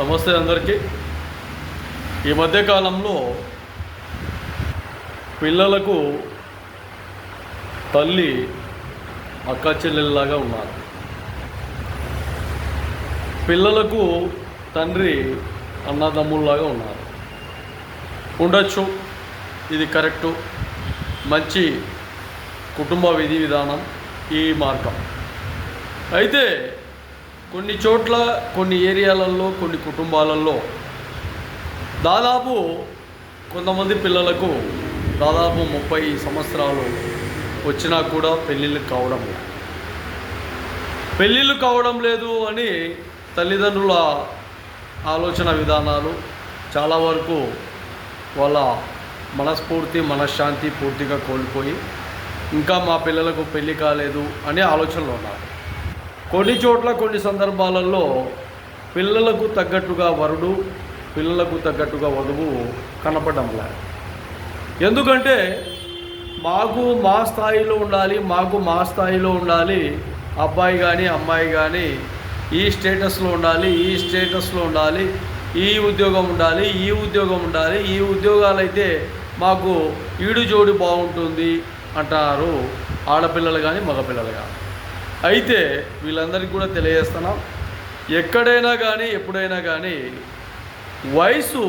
నమస్తే అందరికీ. ఈ మధ్యకాలంలో పిల్లలకు తల్లి అక్క చెల్లెల్లాగా ఉన్నారు. పిల్లలకు తండ్రి అన్నదమ్ముల్లాగా ఉన్నారు. ఉండొచ్చు ఇది కరెక్టు. మంచి కుటుంబ విధి విధానం ఈ మార్గం. అయితే కొన్ని చోట్ల కొన్ని ఏరియాలలో కొన్ని కుటుంబాలలో దాదాపు కొంతమంది పిల్లలకు దాదాపు ముప్పై సంవత్సరాలు వచ్చినా కూడా పెళ్ళిళ్ళు కావడం లేదు. పెళ్ళిళ్ళు కావడం లేదు అని తల్లిదండ్రుల ఆలోచన విధానాలు చాలా వరకు వాళ్ళ మనస్ఫూర్తి మనశ్శాంతి పూర్తిగా కోల్పోయి ఇంకా మా పిల్లలకు పెళ్ళి కాలేదు అనే ఆలోచనలు ఉన్నారు. కొన్ని చోట్ల కొన్ని సందర్భాలలో పిల్లలకు తగ్గట్టుగా వరుడు పిల్లలకు తగ్గట్టుగా వధువు కనపడంలే ఎందుకంటే మాకు మా స్థాయిలో ఉండాలి మాకు మా స్థాయిలో ఉండాలి అబ్బాయి కానీ అమ్మాయి కానీ ఈ స్టేటస్లో ఉండాలి ఈ స్టేటస్లో ఉండాలి ఈ ఉద్యోగం ఉండాలి ఈ ఉద్యోగం ఉండాలి ఈ ఉద్యోగాలు అయితే మాకు ఈడు జోడి బాగుంటుంది అంటారు ఆడపిల్లలు కానీ మగపిల్లలు కానీ అయితే వీళ్ళందరికీ కూడా తెలియజేస్తున్నాం. ఎక్కడైనా కానీ ఎప్పుడైనా కానీ వయసు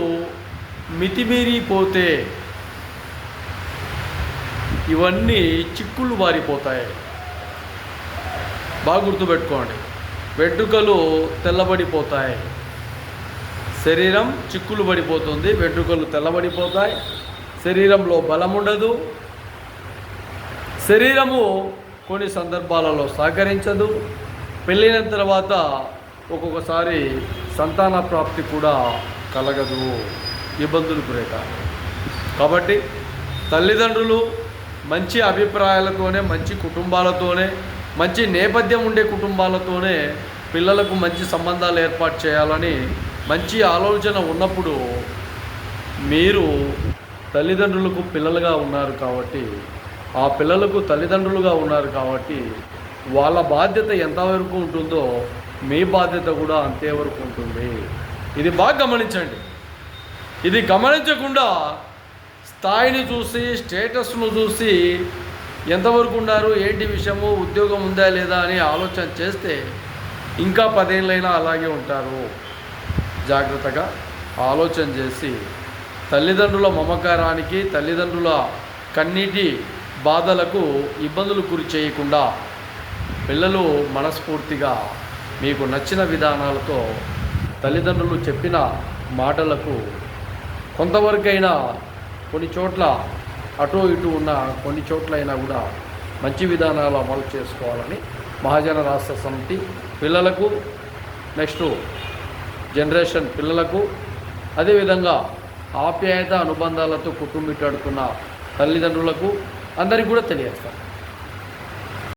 మితిమీరిపోతే ఇవన్నీ చిక్కులు వారిపోతాయి. బాగా గుర్తుపెట్టుకోండి. వెంట్రుకలు తెల్లబడిపోతాయి. శరీరం చిక్కులు పడిపోతుంది. వెంట్రుకలు తెల్లబడిపోతాయి. శరీరంలో బలం ఉండదు. శరీరము కొన్ని సందర్భాలలో సహకరించదు. పెళ్ళైన తర్వాత ఒక్కొక్కసారి సంతాన ప్రాప్తి కూడా కలగదు. ఇబ్బందులు గురవుతారు కాబట్టి తల్లిదండ్రులు మంచి అభిప్రాయాలతోనే మంచి కుటుంబాలతోనే మంచి నేపథ్యం ఉండే కుటుంబాలతోనే పిల్లలకు మంచి సంబంధాలు ఏర్పాటు చేయాలని మంచి ఆలోచన ఉన్నప్పుడు మీరు తల్లిదండ్రులకు పిల్లలుగా ఉన్నారు కాబట్టి ఆ పిల్లలకు తల్లిదండ్రులుగా ఉన్నారు కాబట్టి వాళ్ళ బాధ్యత ఎంతవరకు ఉంటుందో మీ బాధ్యత కూడా అంతే వరకు ఉంటుంది. ఇది బాగా గమనించండి. ఇది గమనించకుండా స్థాయిని చూసి స్టేటస్ను చూసి ఎంతవరకు ఉన్నారు ఏంటి విషయము ఉద్యోగం ఉందా లేదా అని ఆలోచన చేస్తే ఇంకా పదేళ్ళైనా అలాగే ఉంటారు. జాగ్రత్తగా ఆలోచన చేసి తల్లిదండ్రుల మమకారానికి తల్లిదండ్రుల కన్నీటి బాధలకు ఇబ్బందులు గురి చేయకుండా పిల్లలు మనస్ఫూర్తిగా మీకు నచ్చిన విధానాలతో తల్లిదండ్రులు చెప్పిన మాటలకు కొంతవరకైనా కొన్ని చోట్ల అటు ఇటు ఉన్న కొన్ని చోట్లైనా కూడా మంచి విధానాలు అమలు చేసుకోవాలని మహాజన రాష్ట్ర సమితి పిల్లలకు నెక్స్ట్ జనరేషన్ పిల్లలకు అదేవిధంగా ఆప్యాయత అనుబంధాలతో కుటుంబిట్టాడుతున్న తల్లిదండ్రులకు అందరికి కూడా తెలియజేస్తాను